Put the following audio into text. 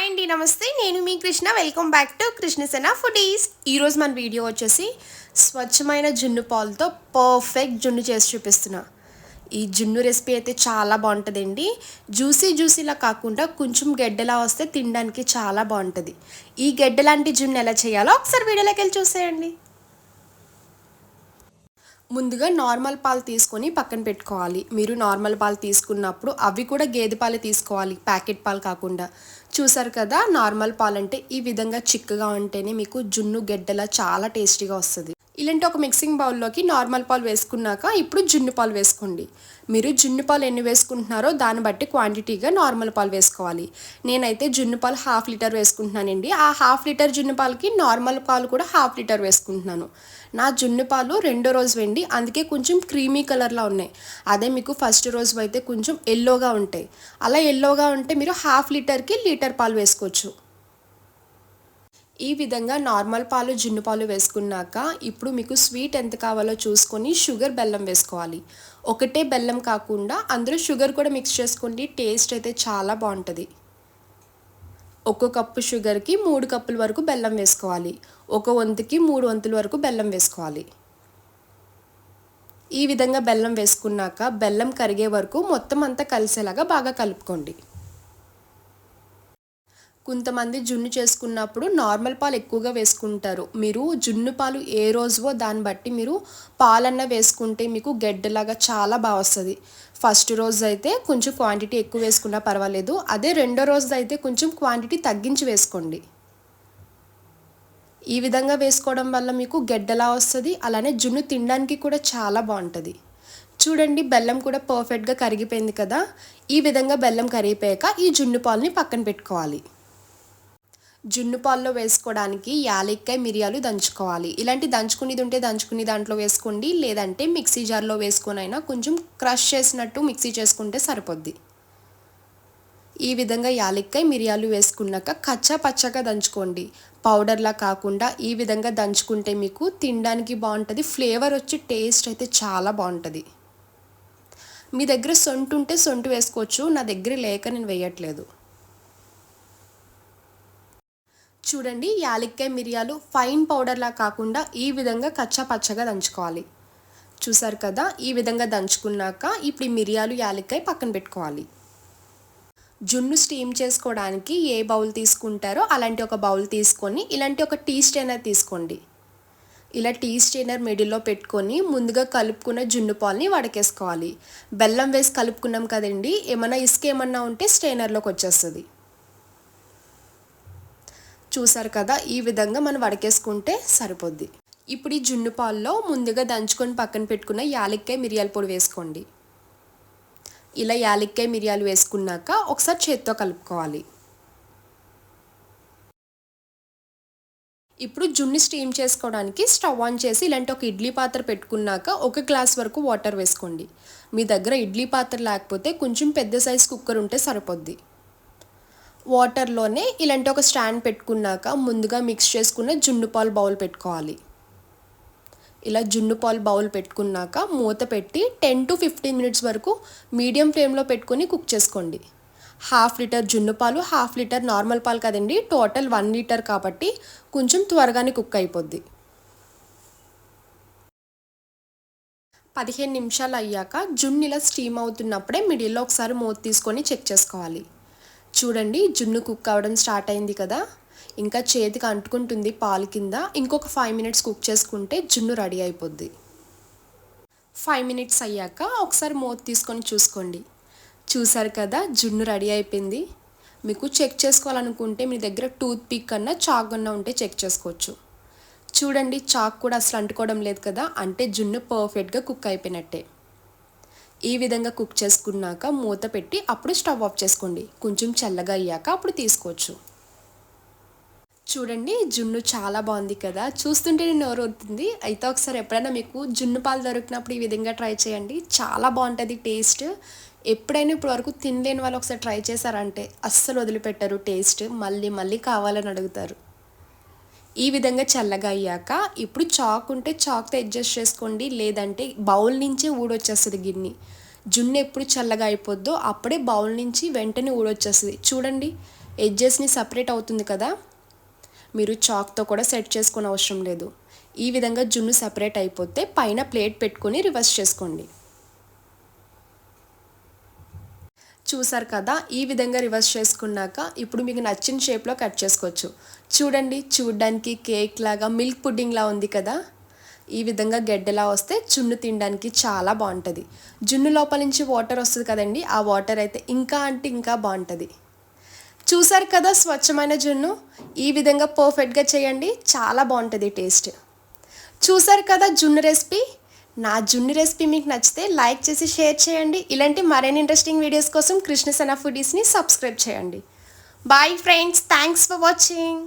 Hi అండి నమస్తే. నేను మీ Krishna. Welcome back to Krishnasena foodies ఈరోజు మన వీడియో వచ్చేసి స్వచ్ఛమైన జున్ను పాలతో పర్ఫెక్ట్ జున్ను చేసి చూపిస్తున్నా. ఈ జున్ను రెసిపీ అయితే చాలా బాగుంటుందండి. జ్యూసీ జ్యూసీలా కాకుండా కొంచెం గెడ్డలా వస్తే తినడానికి చాలా బాగుంటుంది. ఈ గెడ్డ లాంటి జున్ను ఎలా చేయాలో ఒకసారి వీడియోలోకి వెళ్ళి చూసేయండి. ముందుగా నార్మల్ పాలు తీసుకొని పక్కన పెట్టుకోవాలి. మీరు నార్మల్ పాలు తీసుకున్నప్పుడు అవి కూడా గేదె పాలు తీసుకోవాలి ప్యాకెట్ పాలు కాకుండా. చూసారు కదా నార్మల్ పాలు అంటే ఈ విధంగా చిక్కగా ఉంటేనే మీకు జున్ను గెడ్డలా చాలా టేస్టీగా వస్తుంది. ఇలాంటి ఒక మిక్సింగ్ బౌల్లోకి నార్మల్ పాలు వేసుకున్నాక ఇప్పుడు జున్ను పాలు వేసుకోండి. మీరు జున్ను పాలు ఎన్ని వేసుకుంటున్నారో దాన్ని బట్టి క్వాంటిటీగా నార్మల్ పాలు వేసుకోవాలి. నేనైతే జున్ను పాలు హాఫ్ లీటర్ వేసుకుంటున్నానండి. ఆ హాఫ్ లీటర్ జున్ను పాలకి నార్మల్ పాలు కూడా హాఫ్ లీటర్ వేసుకుంటున్నాను. నా జున్ను పాలు రెండో రోజు వెండి అందుకే కొంచెం క్రీమీ కలర్లో ఉన్నాయి. అదే మీకు ఫస్ట్ రోజు అయితే కొంచెం ఎల్లోగా ఉంటాయి. అలా ఎల్లోగా ఉంటే మీరు హాఫ్ లీటర్కి లీటర్ పాలు వేసుకోవచ్చు. ఈ విధంగా నార్మల్ పాలు జున్ను పాలు వేసుకున్నాక ఇప్పుడు మీకు స్వీట్ ఎంత కావాలో చూసుకొని షుగర్ బెల్లం వేసుకోవాలి. ఒకటే బెల్లం కాకుండా అందులో షుగర్ కూడా మిక్స్ చేసుకోండి టేస్ట్ అయితే చాలా బాగుంటుంది. ఒక్కో కప్పు షుగర్కి మూడు కప్పుల వరకు బెల్లం వేసుకోవాలి. ఒక వంతుకి మూడు వంతుల వరకు బెల్లం వేసుకోవాలి. ఈ విధంగా బెల్లం వేసుకున్నాక బెల్లం కరిగే వరకు మొత్తం అంతా కలిసేలాగా బాగా కలుపుకోండి. కొంతమంది జున్ను చేసుకున్నప్పుడు నార్మల్ పాలు ఎక్కువగా వేసుకుంటారు. మీరు జున్ను పాలు ఏ రోజువో దాన్ని బట్టి మీరు పాలన్న వేసుకుంటే మీకు గడ్డలాగా చాలా బాగా వస్తుంది. ఫస్ట్ రోజు అయితే కొంచెం క్వాంటిటీ ఎక్కువ వేసుకున్నా పర్వాలేదు. అదే రెండో రోజు అయితే కొంచెం క్వాంటిటీ తగ్గించి వేసుకోండి. ఈ విధంగా వేసుకోవడం వల్ల మీకు గెడ్డలా వస్తుంది. అలానే జున్ను తినడానికి కూడా చాలా బాగుంటుంది. చూడండి బెల్లం కూడా పర్ఫెక్ట్గా కరిగిపోయింది కదా? ఈ విధంగా బెల్లం కరిగిపోయాక ఈ జున్ను పాలని పక్కన పెట్టుకోవాలి. జున్ను పాల్లో వేసుకోవడానికి యాలక్కాయ మిరియాలు దంచుకోవాలి. ఇలాంటి దంచుకునేది ఉంటే దంచుకునే దాంట్లో వేసుకోండి. లేదంటే మిక్సీ జార్లో వేసుకొని అయినా కొంచెం క్రష్ చేసినట్టు మిక్సీ చేసుకుంటే సరిపోద్ది. ఈ విధంగా యాలక్కాయ మిరియాలు వేసుకున్నాక కచ్చా పచ్చగా దంచుకోండి. పౌడర్లా కాకుండా ఈ విధంగా దంచుకుంటే మీకు తినడానికి బాగుంటుంది. ఫ్లేవర్ వచ్చి టేస్ట్ అయితే చాలా బాగుంటుంది. మీ దగ్గర సొంటు ఉంటే సొంటు వేసుకోవచ్చు. నా దగ్గర లేక నేను వేయట్లేదు. చూడండి యాలక్కాయ మిరియాలు ఫైన్ పౌడర్లా కాకుండా ఈ విధంగా కచ్చా పచ్చగా దంచుకోవాలి. చూసారు కదా ఈ విధంగా దంచుకున్నాక ఇప్పుడు ఈ మిరియాలు యాలక్కాయ పక్కన పెట్టుకోవాలి. జున్ను స్టీమ్ చేసుకోవడానికి ఏ బౌల్ తీసుకుంటారో అలాంటి ఒక బౌల్ తీసుకొని ఇలాంటి ఒక టీ స్టైనర్ తీసుకోండి. ఇలా టీ స్టైనర్ మిడిల్లో పెట్టుకొని ముందుగా కలుపుకున్న జున్ను పాలని వడకేసుకోవాలి. బెల్లం వేసి కలుపుకున్నాం కదండి ఏమైనా ఇసుక ఏమన్నా ఉంటే స్టైనర్లోకి వచ్చేస్తుంది. చూసారు కదా ఈ విధంగా మనం వడకేసుకుంటే సరిపోద్ది. ఇప్పుడు ఈ జున్ను పాల్లో ముందుగా దంచుకొని పక్కన పెట్టుకున్న యాలక్కాయ మిరియాల పొడి వేసుకోండి. ఇలా యాలక్కాయ మిరియాలు వేసుకున్నాక ఒకసారి చేత్తో కలుపుకోవాలి. ఇప్పుడు జున్ను స్టీమ్ చేసుకోవడానికి స్టవ్ ఆన్ చేసి ఇలాంటి ఒక ఇడ్లీ పాత్ర పెట్టుకున్నాక ఒక గ్లాస్ వరకు వాటర్ వేసుకోండి. మీ దగ్గర ఇడ్లీ పాత్ర లేకపోతే కొంచెం పెద్ద సైజ్ కుక్కర్ ఉంటే సరిపోద్ది. వాటర్లోనే ఇలాంటి ఒక స్టాండ్ పెట్టుకున్నాక ముందుగా మిక్స్ చేసుకున్న జున్ను పాలు బౌల్ పెట్టుకోవాలి. ఇలా జున్ను పాలు బౌల్ పెట్టుకున్నాక మూత పెట్టి టెన్ టు ఫిఫ్టీన్ మినిట్స్ వరకు మీడియం ఫ్లేమ్లో పెట్టుకొని కుక్ చేసుకోండి. హాఫ్ లీటర్ జున్ను పాలు హాఫ్ లీటర్ నార్మల్ పాలు కదండి టోటల్ వన్ లీటర్ కాబట్టి కొంచెం త్వరగానే కుక్ అయిపోద్ది. పదిహేను నిమిషాలు అయ్యాక జున్ను ఇలా స్టీమ్ అవుతున్నప్పుడే మిడిల్లో ఒకసారి మూత తీసుకొని చెక్ చేసుకోవాలి. చూడండి జున్ను కుక్ అవ్వడం స్టార్ట్ అయింది కదా. ఇంకా చేతికి అంటుకుంటుంది పాలు కింద. ఇంకొక ఫైవ్ మినిట్స్ కుక్ చేసుకుంటే జున్ను రెడీ అయిపోద్ది. ఫైవ్ మినిట్స్ అయ్యాక ఒకసారి మూత తీసుకొని చూసుకోండి. చూసారు కదా జున్ను రెడీ అయిపోయింది. మీకు చెక్ చేసుకోవాలనుకుంటే మీ దగ్గర టూత్ పిక్ అన్నా చాక్ అన్నా ఉంటే చెక్ చేసుకోవచ్చు. చూడండి చాక్ కూడా అసలు అంటుకోవడం లేదు కదా. అంటే జున్ను పర్ఫెక్ట్గా కుక్ అయిపోయినట్టే. ఈ విధంగా కుక్ చేసుకున్నాక మూత పెట్టి అప్పుడు స్టవ్ ఆఫ్ చేసుకోండి. కొంచెం చల్లగా అయ్యాక అప్పుడు తీసుకోవచ్చు. చూడండి జున్ను చాలా బాగుంది కదా. చూస్తుంటే నోరు అవుతుంది అయితే ఒకసారి ఎప్పుడైనా మీకు జున్ను పాలు దొరికినప్పుడు ఈ విధంగా ట్రై చేయండి. చాలా బాగుంటుంది టేస్ట్. ఎప్పుడైనా ఇప్పుడు వరకు తినలేని వాళ్ళు ఒకసారి ట్రై చేశారంటే అస్సలు వదిలిపెట్టరు టేస్ట్. మళ్ళీ మళ్ళీ కావాలని అడుగుతారు. ఈ విధంగా చల్లగా అయ్యాక ఇప్పుడు చాక్ ఉంటే చాక్తో అడ్జస్ట్ చేసుకోండి. లేదంటే బౌల్ నుంచే ఊడొచ్చేస్తుంది గిన్నె. జున్ను ఎప్పుడు చల్లగా అయిపోద్దో అప్పుడే బౌల్ నుంచి వెంటనే ఊడొచ్చేస్తుంది. చూడండి ఎడ్జెస్ని సపరేట్ అవుతుంది కదా? మీరు చాక్తో కూడా సెట్ చేసుకునే అవసరం లేదు. ఈ విధంగా జున్ను సపరేట్ అయిపోతే పైన ప్లేట్ పెట్టుకొని రివర్స్ చేసుకోండి. చూసారు కదా ఈ విధంగా రివర్స్ చేసుకున్నాక ఇప్పుడు మీకు నచ్చిన షేప్లో కట్ చేసుకోవచ్చు. చూడండి చూడడానికి కేక్ లాగా మిల్క్ పుడ్డింగ్లా ఉంది కదా. ఈ విధంగా గెడ్డలా వస్తే జున్ను తినడానికి చాలా బాగుంటుంది. జున్ను లోపల నుంచి వాటర్ వస్తుంది కదండి ఆ వాటర్ అయితే ఇంకా అంటే ఇంకా బాగుంటుంది. చూసారు కదా స్వచ్ఛమైన జున్ను? ఈ విధంగా పర్ఫెక్ట్గా చేయండి చాలా బాగుంటుంది టేస్ట్ చూసారు కదా జున్ను రెసిపీ నా జున్ను రెసిపీ మీకు నచ్చితే లైక్ చేసి షేర్ చేయండి. ఇలాంటి మరిన్ని ఇంట్రెస్టింగ్ వీడియోస్ కోసం కృష్ణ సనా ఫుడీస్ని సబ్స్క్రైబ్ చేయండి. Bye friends thanks for watching